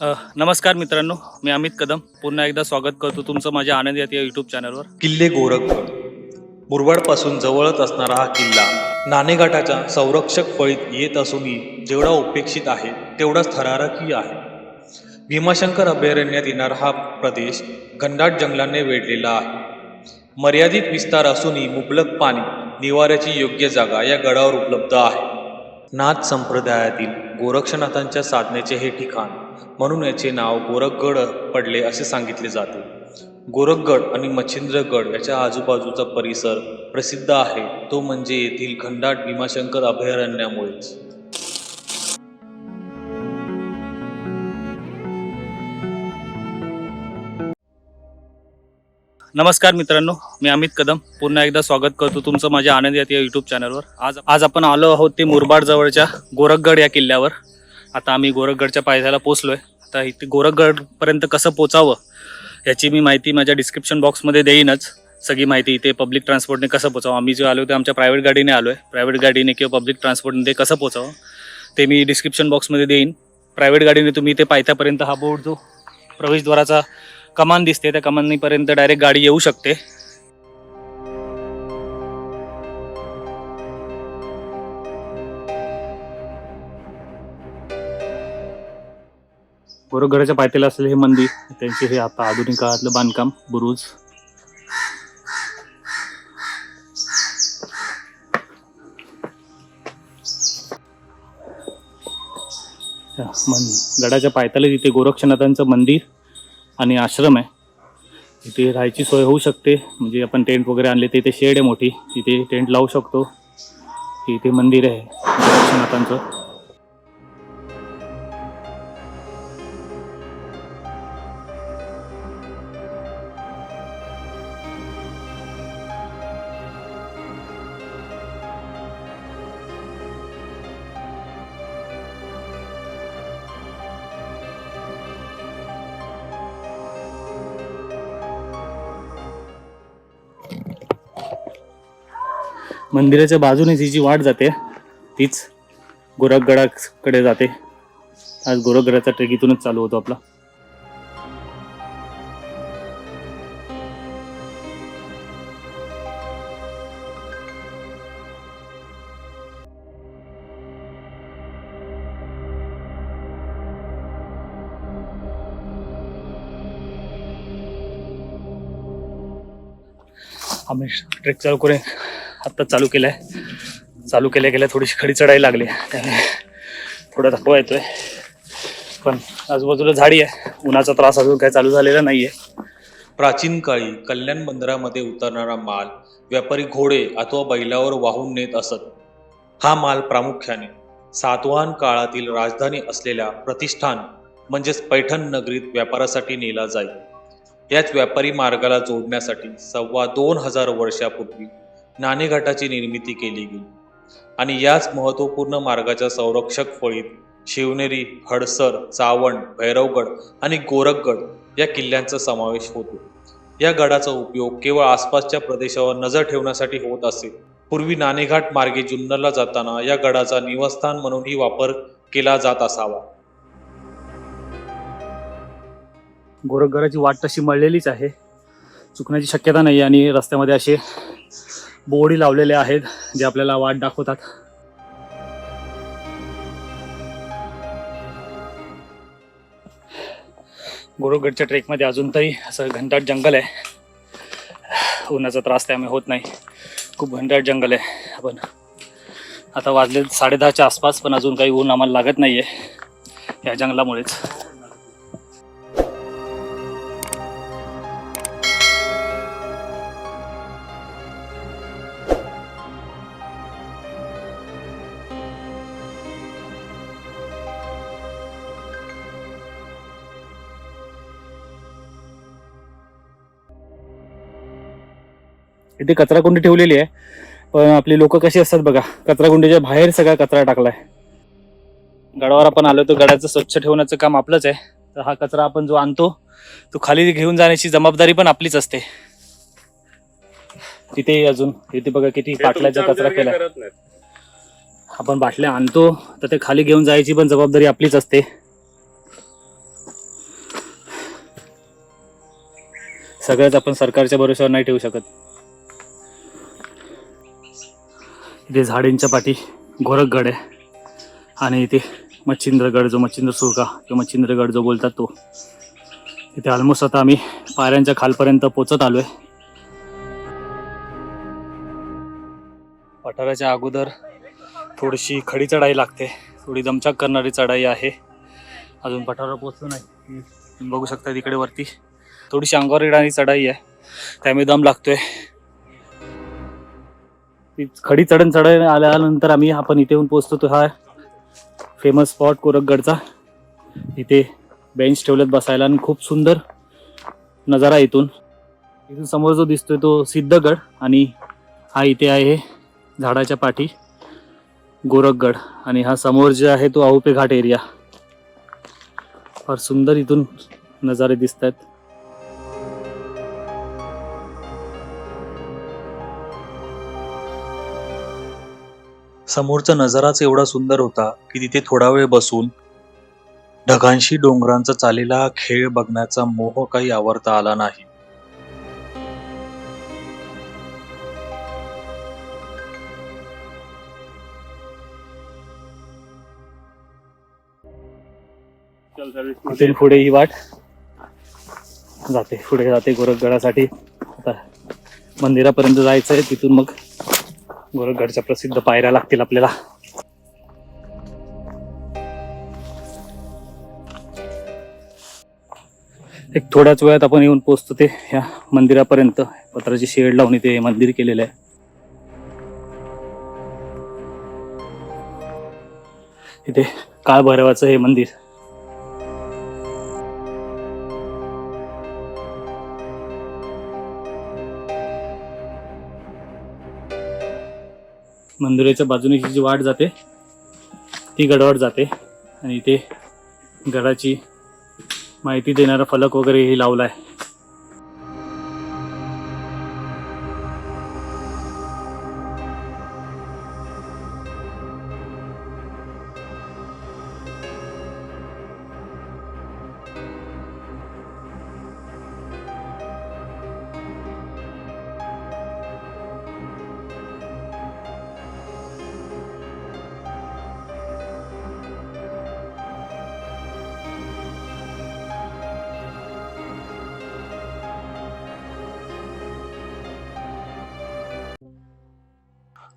नमस्कार मित्रांनो मी अमित कदम. पुन्हा एकदा स्वागत करतो तुमचं माझ्या आनंद या युट्यूब चॅनलवर किल्ले गोरखगड. मुरबाडपासून जवळच असणारा हा किल्ला नाणेघाटाच्या संरक्षक फळीत येत असूनही जेवढा उपेक्षित आहे तेवढाच थरारकीय आहे. भीमाशंकर अभयारण्यात येणारा हा प्रदेश घनदाट जंगलाने वेढलेला आहे. मर्यादित विस्तार असूनही मुबलक पाणी निवाऱ्याची योग्य जागा या गडावर उपलब्ध आहे. नाथ संप्रदायातील गोरक्षनाथांच्या साधनेचे हे ठिकाण म्हणून याचे नाव गोरखगड पडले असे सांगितले जाते. गोरखगड आणि मच्छिंद्रगड याच्या आजूबाजूचा परिसर प्रसिद्ध आहे. तो म्हणजे येथील खंडाट भीमाशंकर अभयारण्यामुळेच नमस्कार मित्रांनो मी अमित कदम. पुन्हा एकदा स्वागत करतो तुमचं माझ्या आनंद या यूट्यूब चॅनलवर आज आज आपण आलो आहोत ते मुरबाड जवळच्या गोरखगड या किल्ल्यावर. आता आम्ही गोरखगडच्या पायथ्याला पोचलोय. आता इथे गोरखगडपर्यंत कसं पोचावं याची मी माहिती माझ्या डिस्क्रिप्शन बॉक्समध्ये देईनच. सगळी माहिती इथे पब्लिक ट्रान्सपोर्टने कसं पोचावं. आम्ही जे आलो ते आमच्या प्रायव्हेट गाडीने आलो आहे प्रायव्हेट गाडीने किंवा पब्लिक ट्रान्सपोर्टने ते कसं पोचावं ते मी डिस्क्रिप्शन बॉक्समध्ये देईन. प्रायव्हेट गाडीने तुम्ही इथे पायथ्यापर्यंत हा बोर्ड जो प्रवेशद्वाराचा कमान दिसते त्या कमानीपर्यंत डायरेक्ट गाडी येऊ शकते. गोरखगडाच्या पायथ्याला असलेले हे मंदिर त्यांचे हे आता आधुनिक काळातलं बांधकाम बुरुज. मन- गडाच्या पायथ्याला तिथे गोरक्षनाथांचं मंदिर आणि आश्रम आहे. इथे राहायची सोय होऊ शकते. म्हणजे आपण टेंट वगैरे आणले ते इथे शेड आहे मोठी. तिथे टेंट लावू शकतो. इथे मंदिर आहे गोरक्षनाथांचं. मंदिराच्या बाजूने ही जी वाट जाते तीच गोरखगडाकडे जाते. आज गोरखगडाचा ट्रेक इथूनच चालू होतो आपला. आम्ही ट्रेक चालू करेन आत्ता चालू केलाय. चालू केल्या गेल्या थोडीशी खडी चढायला लागली. त्यामुळे थोडा थकवा येतोय. पण आजूबाजूला झाडी आहे. उन्हाचा त्रास अजून काय चालू झालेला नाहीये. प्राचीन काळी कल्याण बंदरामध्ये उतरणारा माल व्यापारी घोडे अथवा बैलावर वाहून नेत असत. हा माल प्रामुख्याने सातवाहन काळातील राजधानी असलेल्या प्रतिष्ठान म्हणजेच पैठण नगरीत व्यापारासाठी नेला जाई याच व्यापारी मार्गाला जोडण्यासाठी सव्वा दोन हजार वर्षापूर्वी नाणेघाटाची निर्मिती केली गेली. आणि याच महत्त्वपूर्ण मार्गाच्या संरक्षक फळीत शिवनेरी हडसर चावण भैरवगड आणि गोरखगड या किल्ल्यांचा समावेश होतो. या गडाचा उपयोग केवळ आसपासच्या प्रदेशावर नजर ठेवण्यासाठी होत असे. पूर्वी नाणेघाट मार्गे जुन्नरला जाताना या गडाचा निवासस्थान म्हणूनही वापर केला जात असावा. गोरखगडाची वाट तशी मळलेलीच आहे. चुकण्याची शक्यता नाही आणि रस्त्यामध्ये असे बोर्डी लावलेले आहेत जे आपल्याला वाट दाखवतात. गोरोगडच्या ट्रेकमध्ये अजून तरी असं घनदाट जंगल आहे. उन्हाचा त्रास त्यामुळे होत नाही. खूप घनदाट जंगल आहे. आपण आता वाजले साडेदहाच्या आसपास पण अजून काही ऊन आम्हाला लागत नाही आहे या जंगलामुळेच. इथे कचराकुंडी ठेवलेली आहे. पण आपली लोक कशी असतात बघा कचराकुंडीच्या बाहेर सगळा कचरा टाकलाय. गडावर आपण आलो तर गडाचं स्वच्छ ठेवण्याचं काम आपलंच आहे. तर हा कचरा आपण जो आणतो तो खाली घेऊन जाण्याची जबाबदारी पण आपलीच असते. तिथे अजून तिथे बघा किती बाटल्याचा कचरा केला आपण बाटल्या आणतो तर ते खाली घेऊन जायची पण जबाबदारी आपलीच असते. सगळ्याच आपण सरकारच्या भरोश्यावर नाही ठेवू शकत. इथे झाडींच्या पाठी गोरखगड आहे. आणि इथे मच्छिंद्रगड जो मच्छिंद्र सुरका किंवा मच्छिंद्रगड जो बोलतात तो. इथे ऑलमोस्ट आता आम्ही पायऱ्यांच्या खालपर्यंत पोचत आलो आहे पठाराच्या अगोदर थोडीशी खडी चढाई लागते. थोडी दमचाक करणारी चढाई आहे. अजून पठारावर पोचलो नाही. तुम्ही बघू शकता तिकडे वरती. थोडीशी अंगावर येणारी चढाई आहे. त्यामुळे दम लागतोय. ती खडी चढण चढण आल्यानंतर आम्ही आपण इथे येऊन पोचतो तो हा फेमस स्पॉट कोरकगडचा. इथे बेंच ठेवलेत बसायला आणि खूप सुंदर नजारा इथून. इथून समोर जो दिसतोय तो सिद्धगड आणि हा इथे आहे झाडाच्या पाठी गोरखगड आणि हा समोर जे आहे तो आहुपे घाट एरिया फार सुंदर इथून नजारे दिसत आहेत समोरचा नजाराच एवढा सुंदर होता की तिथे थोडा वेळ बसून ढगांशी डोंगरांचा चालेला खेळ बघण्याचा मोह काही आवरता आला नाही. इथून पुढे ही वाट. जाते पुढे जाते गोरखगडासाठी. आता मंदिरापर्यंत जायचं आहे तिथून मग गोरखगडच्या प्रसिद्ध पायऱ्या लागतील आपल्याला. एक थोड्याच वेळात आपण येऊन पोहोचतो ते ह्या मंदिरापर्यंत. पत्राची शेड लावून इथे मंदिर केलेलं आहे. इथे काळभैरवाचं हे मंदिर. मंदिराच्या बाजूने ही जी वाट जाते ती गडवाट जाते आणि इथे गडाची माहिती देणारा फलक वगैरे लावला आहे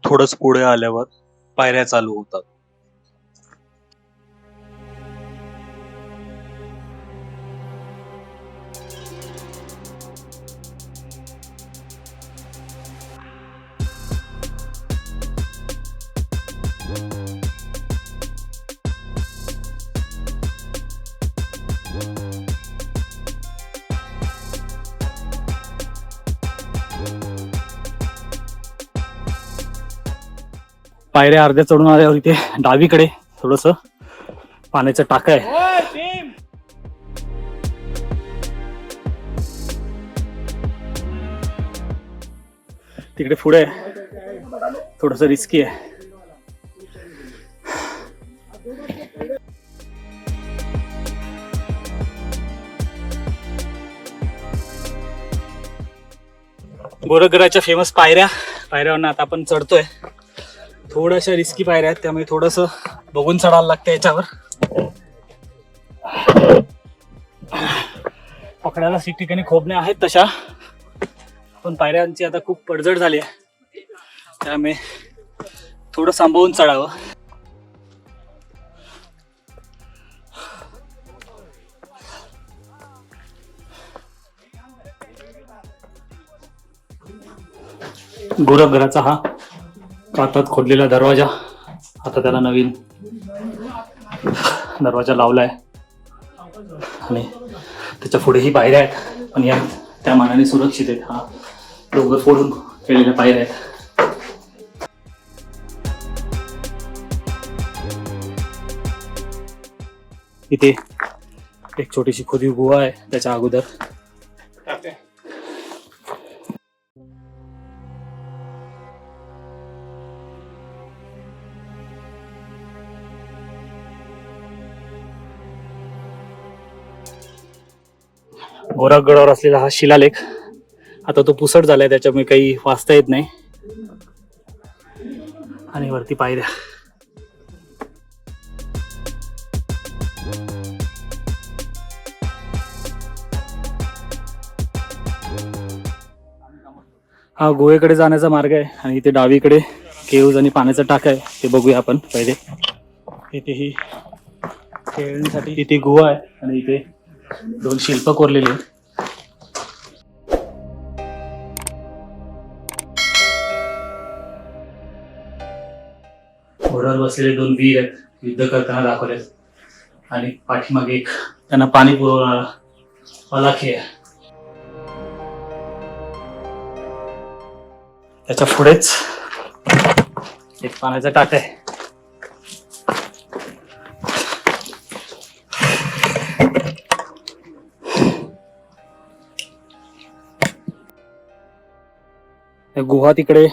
थोडंच पुढे आल्यावर पायऱ्या चालू होतात. पायऱ्या अर्ध्या चढून आल्यावर इथे डावीकडे थोडस. पाण्याचं टाक आहे. तिकडे पुढे थोडस रिस्की आहे. गोरखगडाच्या फेमस पायऱ्या. पायऱ्यावरनं आता आपण चढतोय. थोड्याशा रिस्की पायऱ्या आहेत त्यामुळे थोडस बघून चढायला लागतं याच्यावर. पकडायला सी ठिकाणी खोबण्या आहेत तशा. पण पायऱ्यांची आता खूप पडझड झाली आहे. त्यामुळे थोडं सांभाळून चढावं. गोरखघराचा हा कातात खोदलेला दरवाजा. आता त्याला नवीन दरवाजा लावलाय. आणि त्याच्या पुढेही पायऱ्या आहेत. पण या त्या मानाने सुरक्षित आहेत. हा डोंगर फोडून केलेल्या पायऱ्या आहेत. इथे एक छोटीशी खोदी गुहा आहे त्याच्या अगोदर. गोरखगडावर असलेला हा शिलालेख. आता तो पुसट झालाय त्याच्यामुळे काही वाचता येत नाही. आणि वरती पायऱ्या हा गोव्याकडे जाण्याचा मार्ग आहे आणि इथे डावीकडे केव्ज आणि पाण्याचा टाका आहे. ते बघूया आपण पहिले. इथे ही खेळण्यासाठी इथे गुहा आहे आणि इथे दोन शिल्प कोरलेली आहेत. घोड्यावर बसलेले दोन वीर आहेत युद्ध करताना दाखवले आणि पाठीमागे एक त्यांना पाणी पुरवणारा पलाखी आहे. त्याच्या पुढेच एक पाण्याचा टाक आहे. त्या गुहा तिकडे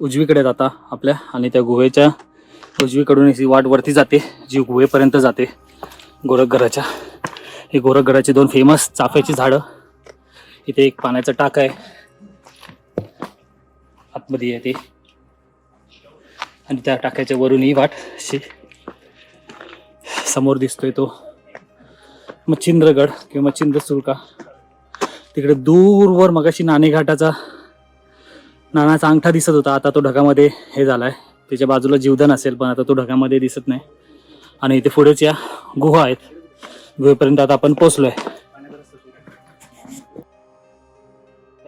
उजवीकडे जाता आपल्या आणि त्या गुहेच्या उजवीकडून ही वाट वरती जाते जी गुहेपर्यंत जाते गोरखगडाच्या हे गोरखगडाची दोन फेमस चाफ्याची झाडं. इथे एक पाण्याचं टाक आहे. आतमध्ये आहे ते आणि त्या टाक्याच्या वरून ही वाट अशी समोर दिसतोय तो. मच्छिंद्रगड किंवा मच्छिंद्र सुरका तिकडे दूरवर मगाशी नाणेघाटाचा नानाचा अंगठा दिसत होता. आता तो ढगामध्ये हे झाला आहे त्याच्या बाजूला जीवदान असेल पण आता तो ढगामध्ये दिसत नाही. आणि इथे पुढेच या गुहा आहेत. गुहेपर्यंत आता आपण पोहोचलोय.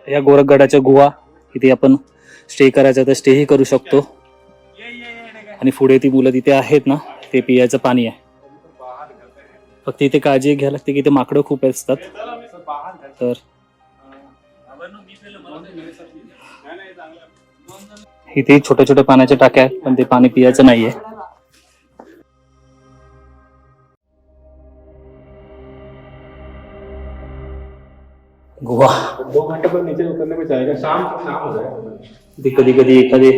या गोरखगडाच्या गुहा इथे आपण स्टे करायचा तर स्टेही करू शकतो. आणि पुढे ती मुलं तिथे आहेत ना ते पियाचं पाणी आहे. फक्त इथे काळजी घ्यायला लागते की इथे माकडं खूप असतात. तर इथे छोट्या छोट्या पाण्याच्या टाक्या आहेत पण ते पाणी पियाचं नाहीये. गोवा कधी कधी एखादे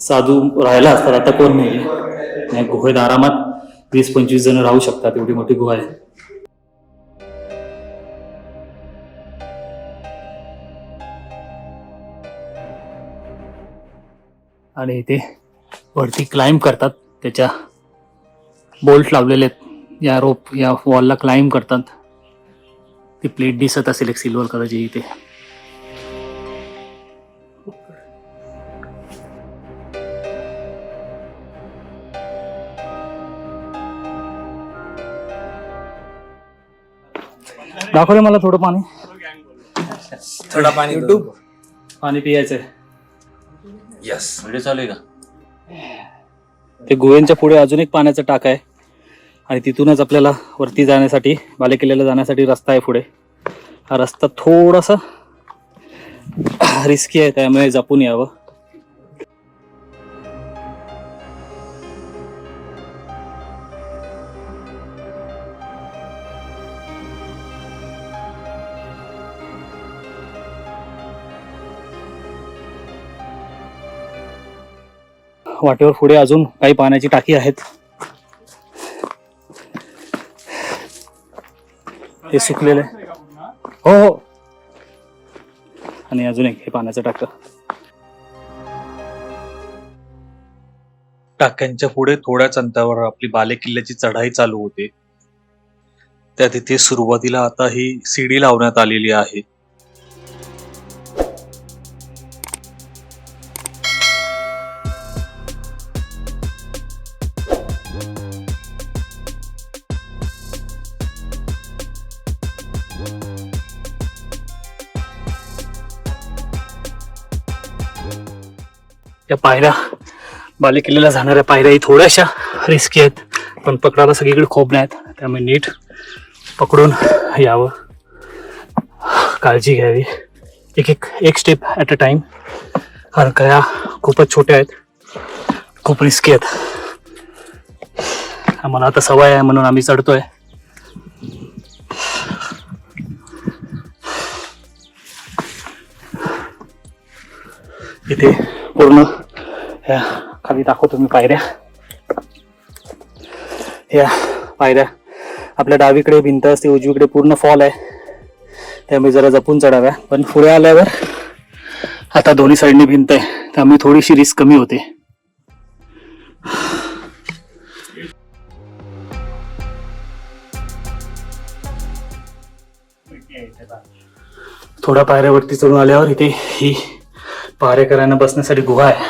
साधू राहायला असतात आता कोण नाही गुहेत आरामात वीस पंचवीस जण राहू शकतात एवढी मोठी गुहा आहे. आणि इथे वरती क्लाइंब करतात. त्याच्या बोल्ट लावलेले आहेत. या रोप या वॉलला क्लाइंब करतात. ती प्लेट दिसत असेल एक सिल्वर कलरची इथे. दाखवलं मला थोडं पाणी. थोडा पाणी पाणी पियायचंय यस व्हिडिओ चालू आहे का? ते गुहेंच्या पुढे अजून एक पाण्याचा टाक आहे. आणि तिथूनच आपल्याला वरती जाण्यासाठी बालेकिल्ल्याला जाण्यासाठी रस्ता आहे पुढे. हा रस्ता थोडासा रिस्की आहे त्यामुळे जपून यावं. वाटेवर पुढे अजून काही पाण्याची टाकी आहेत. हे सुकलेले हो हो. आणि अजून एक हे पाण्याचं टाक. टाक्यांच्या पुढे थोड्याच अंतरावर आपली बालेकिल्ल्याची चढाई चालू होते. त्या तिथे सुरुवातीला आता ही सीडी लावण्यात आलेली आहे. या पायऱ्या बालेकिल्ल्याला जाणाऱ्या पायऱ्याही थोड्याशा रिस्की आहेत पण पकडायला सगळीकडे खोबण्या आहेत. त्यामुळे नीट पकडून यावं. काळजी घ्यावी. एक एक एक स्टेप ॲट अ टाईम कारण कया खूपच छोट्या आहेत. खूप रिस्की आहेत. आम्हाला आता सवय आहे म्हणून आम्ही चढतोय. इथे पूर्ण. ह्या खाली दाखवतो मी पायऱ्या. या पायऱ्या. आपल्या डावीकडे भिंत असते उजवीकडे पूर्ण फॉल आहे. त्यामुळे जरा जपून चढाव्या. पण पुढे आल्यावर आता दोन्ही साईडने भिंत आहे. त्यामुळे थोडीशी रिस्क कमी होते. थोड्या पायऱ्यावरती चढून आल्यावर इथे ही पहारेकरांना बसण्यासाठी गुहा आहे.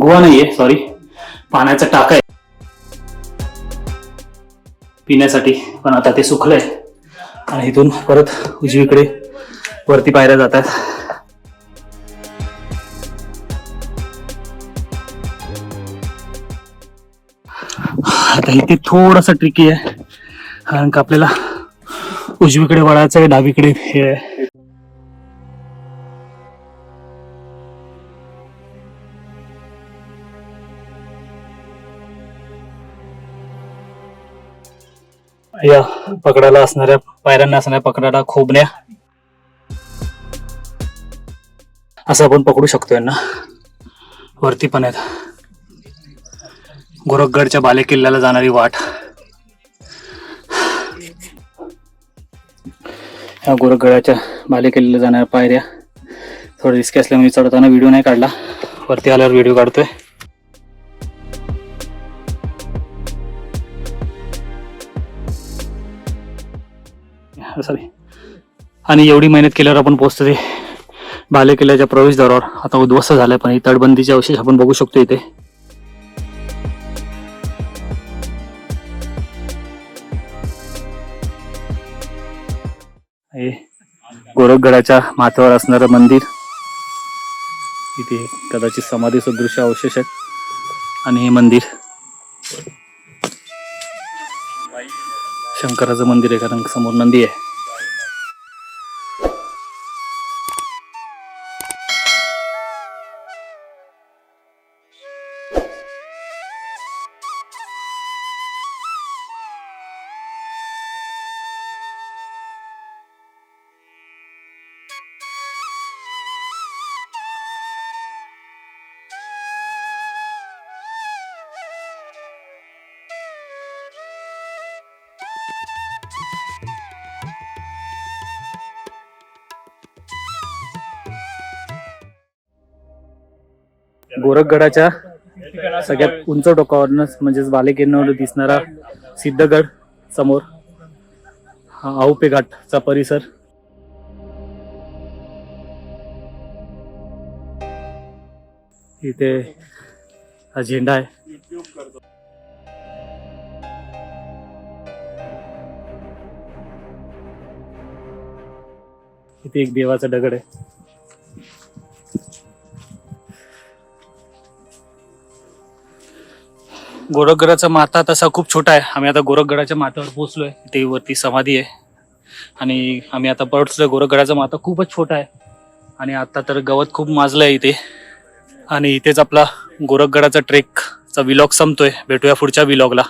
गुहा नाहीये सॉरी पाण्याचा टाका आहे. पिण्यासाठी पण आता ते सुकलंय. आणि इथून परत उजवीकडे वरती पायऱ्या जातात. आता इथे थोडस ट्रिकी आहे कारण का आपल्याला उजवीकडे वळायचं आहे डावीकडे हे या पकडायला असणाऱ्या पायऱ्यांना असणाऱ्या पकडायला खोबण्या. असं आपण पकडू शकतो यांना. वरती पण आहेत. गोरखगडच्या बाले किल्ल्याला जाणारी वाट. ह्या गोरखगडाच्या बाले जाणाऱ्या पायऱ्या थोडं रिस्की असल्यामुळे चढताना व्हिडिओ नाही काढला. वरती आल्यावर व्हिडिओ काढतोय. सॉरी आणि एवढी मेहनत केल्यावर आपण पोहोचतो ते बाले किल्ल्याच्या प्रवेशद्वारावर. आता उद्ध्वस्त झालाय पण ही तटबंदीचे अवशेष आपण बघू शकतो इथे. हे गोरखगडाच्या माथ्यावर असणारं मंदिर. इथे कदाचित समाधी सदृश अवशेष आहेत. आणि हे मंदिर शंकराचं मंदिर आहे कारण समोर नंदी आहे. गोरखगडाच्या सगळ्यात उंच टोकावरनच म्हणजेच बालेकिल्ल्यावर दिसणारा सिद्धगड समोर हा आउपे घाटचा परिसर. इथे हा झेंडा आहे. इथे एक देवाचा दगड आहे. गोरखगडाचा माथा तसा खूप छोटा आहे. आम्ही आता गोरखगडाच्या माथ्यावर पोहोचलोय. ते वरती समाधी आहे. आणि आम्ही आता पोहोचलोय गोरखगडाचा माथा खूपच छोटा आहे. आणि आता तर गवत खूप माजलंय इथे. आणि इथेच आपला गोरखगडाचा ट्रेकचा विलॉग संपतोय. भेटूया पुढच्या विलॉगला